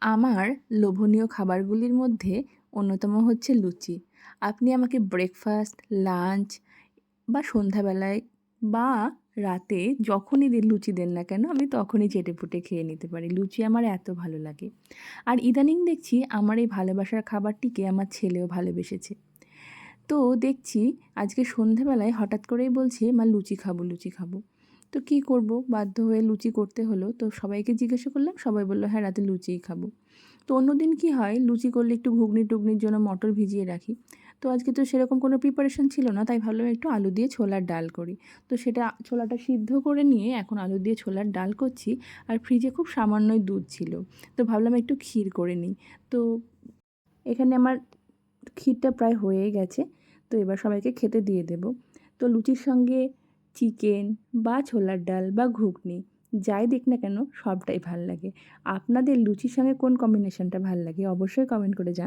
আমার লোভনীয় খাবারগুলির মধ্যে অন্যতম হচ্ছে লুচি। আপনি আমাকে ব্রেকফাস্ট লাঞ্চ বা সন্ধ্যাবেলায় বা রাতে যখনই লুচি দেন না কেন, আমি তখনই চেটেপুটে খেয়ে নিতে পারি। লুচি আমার এত ভালো লাগে। আর ইদানিং দেখছি আমার এই ভালোবাসার খাবারটিকে আমার ছেলেও ভালোবেসেছে। তো দেখছি আজকে সন্ধেবেলায় হঠাৎ করেই বলছে, মা, লুচি খাব লুচি খাব। তো কী করব? বাধ্য হয়ে লুচি করতে হলো। তো সবাইকে জিজ্ঞাসা করলাম, সবাই বলল হ্যাঁ রাতে লুচিই খাব। তো অন্য দিন কী হয়, লুচি করলে একটু ঘুগনি টুগনির জন্য মটর ভিজিয়ে রাখি। তো আজকে তো সেরকম কোনো প্রিপারেশন ছিল না, তাই ভাবলাম একটু আলু দিয়ে ছোলার ডাল করি। তো সেটা ছোলাটা সিদ্ধ করে নিয়ে এখন আলু দিয়ে ছোলার ডাল করছি, আর ফ্রিজে খুব সামান্যই দুধ ছিল। তো ভাবলাম একটু ক্ষীর করে নিই। তো এখানে আমার ক্ষীরটা প্রায় হয়েই গেছে। তো এবার সবাইকে খেতে দিয়ে দেব। তো লুচির সঙ্গে চিকেন বা ছোলার ডাল বা ঘুগনি, যাই দেখ না কেন সবটাই ভালো লাগে। আপনাদের লুচির সঙ্গে কোন কম্বিনেশনটা ভালো লাগে, অবশ্যই কমেন্ট করে জানান